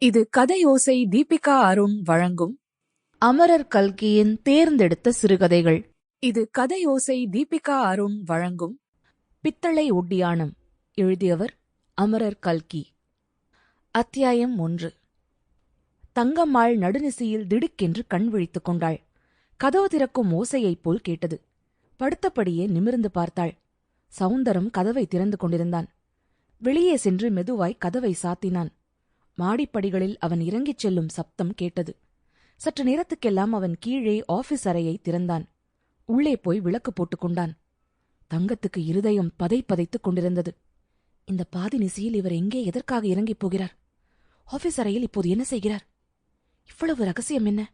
இது கதையோசை தீபிகா அருண் வழங்கும் அமரர் கல்கியின் தேர்ந்தெடுத்த சிறுகதைகள். இது கதையோசை தீபிகா அருண் வழங்கும் பித்தளை ஒட்டியானம் எழுதியவர் அமரர் கல்கி. அத்தியாயம் ஒன்று. தங்கம்மாள் நடுநிசையில் திடுக்கென்று கண் விழித்துக் கொண்டாள். கதவு திறக்கும் ஓசையைப் போல் கேட்டது. படுத்தபடியே நிமிர்ந்து பார்த்தாள். சவுந்தரம் கதவை திறந்து கொண்டிருந்தான். வெளியே சென்று மெதுவாய் கதவை சாத்தினான். மாடிப்படிகளில் அவன் இறங்கிச் செல்லும் சப்தம் கேட்டது. சற்று நேரத்துக்கெல்லாம் அவன் கீழே ஆபீஸ் அறையை திறந்தான். உள்ளே போய் விளக்கு போட்டுக் கொண்டான். தங்கத்துக்கு இருதயம் பதை பதைத்துக் கொண்டிருந்தது. இந்த பாதி நிசையில் இவர் எங்கே எதற்காக இறங்கிப் போகிறார்? ஆபீஸ் அறையில் இப்போது என்ன செய்கிறார்? இவ்வளவு ரகசியம் என்ன?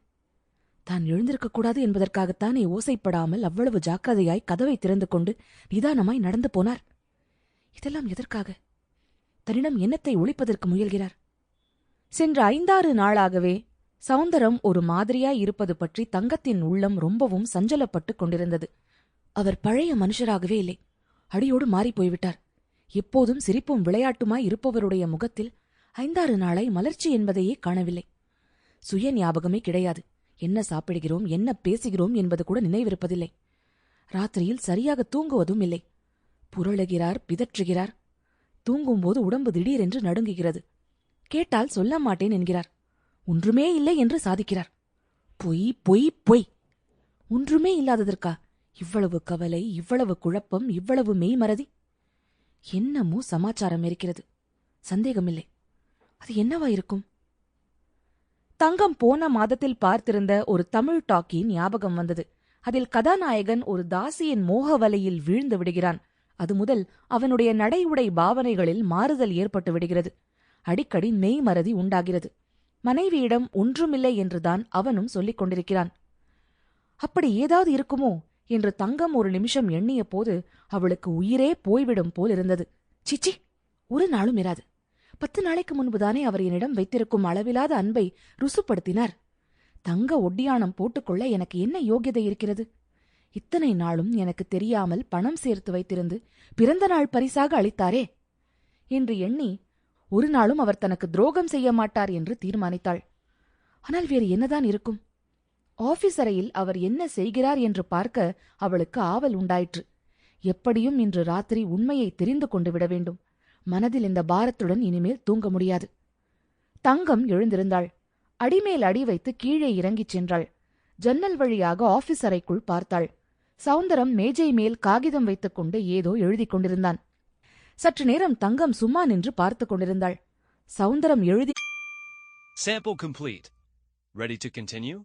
தான் எழுந்திருக்கக்கூடாது என்பதற்காகத்தானே ஓசைப்படாமல் அவ்வளவு ஜாக்கிரதையாய் கதவை திறந்து கொண்டு நிதானமாய் நடந்து போனார்? இதெல்லாம் எதற்காக? தன்னிடம் எண்ணத்தை ஒழிப்பதற்கு முயல்கிறார்? சென்ற ஐந்தாறு நாளாகவே சவுந்தரம் ஒரு மாதிரியாய் இருப்பது பற்றி தங்கத்தின் உள்ளம் ரொம்பவும் சஞ்சலப்பட்டுக் கொண்டிருந்தது. அவர் பழைய மனுஷராகவே இல்லை. அடியோடு மாறிப் போய்விட்டார். எப்போதும் சிரிப்பும் விளையாட்டுமாய் இருப்பவருடைய முகத்தில் ஐந்தாறு நாளாய் மலர்ச்சி என்பதையே காணவில்லை. சுய ஞாபகமே கிடையாது. என்ன சாப்பிடுகிறோம் என்ன பேசுகிறோம் என்பது கூட நினைவிருப்பதில்லை. ராத்திரியில் சரியாக தூங்குவதும் இல்லை. புரளுகிறார் பிதற்றுகிறார். தூங்கும்போது உடம்பு திடீரென்று நடுங்குகிறது. கேட்டால் சொல்ல மாட்டேன் என்கிறார். ஒன்றுமே இல்லை என்று சாதிக்கிறார். பொய் பொய் பொய். ஒன்றுமே இல்லாததற்கா? இவ்வளவு கவலை இவ்வளவு குழப்பம் இவ்வளவு மெய்மறதி. என்னமோ சமாச்சாரம் இருக்கிறது. சந்தேகமில்லை. அது என்னவா இருக்கும்? தங்கம் போன மாதத்தில் பார்த்திருந்த ஒரு தமிழ் டாக்கி ஞாபகம் வந்தது. அதில் கதாநாயகன் ஒரு தாசியின் மோக வலையில் வீழ்ந்து விடுகிறான். அது முதல் அவனுடைய நடை உடை பாவனைகளில் மாறுதல் ஏற்பட்டு விடுகிறது. அடிக்கடி மெய்மறதி உண்டாகிறது. மனைவியிடம் ஒன்றுமில்லை என்றுதான் அவனும் சொல்லிக் கொண்டிருக்கிறான். அப்படி ஏதாவது இருக்குமோ? என்று தங்கம் ஒரு நிமிஷம் எண்ணிய போது அவளுக்கு உயிரே போய்விடும் போல் இருந்தது. சிச்சி ஒரு நாளும் இராது. பத்து நாளைக்கு முன்புதானே அவர் என்னிடம் வைத்திருக்கும் அளவிலாத அன்பை ருசுப்படுத்தினார். தங்க ஒட்டியானம் போட்டுக்கொள்ள எனக்கு என்ன யோகியதை இருக்கிறது? இத்தனை நாளும் எனக்கு தெரியாமல் பணம் சேர்த்து வைத்திருந்து பிறந்த நாள் பரிசாக அளித்தாரே? என்று எண்ணி ஒரு நாளும் அவர் தனக்கு துரோகம் செய்ய மாட்டார் என்று தீர்மானித்தாள். ஆனால் வேறு என்னதான் இருக்கும்? ஆபீஸ் அறையில் அவர் என்ன செய்கிறார் என்று பார்க்க அவளுக்கு ஆவல் உண்டாயிற்று. எப்படியும் இன்று ராத்திரி உண்மையை தெரிந்து கொண்டு விட வேண்டும். மனதில் இந்த பாரத்துடன் இனிமேல் தூங்க முடியாது. தங்கம் எழுந்திருந்தாள். அடிமேல் அடி வைத்து கீழே இறங்கிச் சென்றாள். ஜன்னல் வழியாக ஆபீஸ் அறைக்குள் பார்த்தாள். சவுந்தரம் மேஜை மேல் காகிதம் வைத்துக்கொண்டு ஏதோ எழுதிக் கொண்டிருந்தான். சற்று நேரம் தங்கம் சும்மா நின்று பார்த்துக் கொண்டிருந்தாள் சவுந்தரம் எழுதி Sample complete. Ready to continue?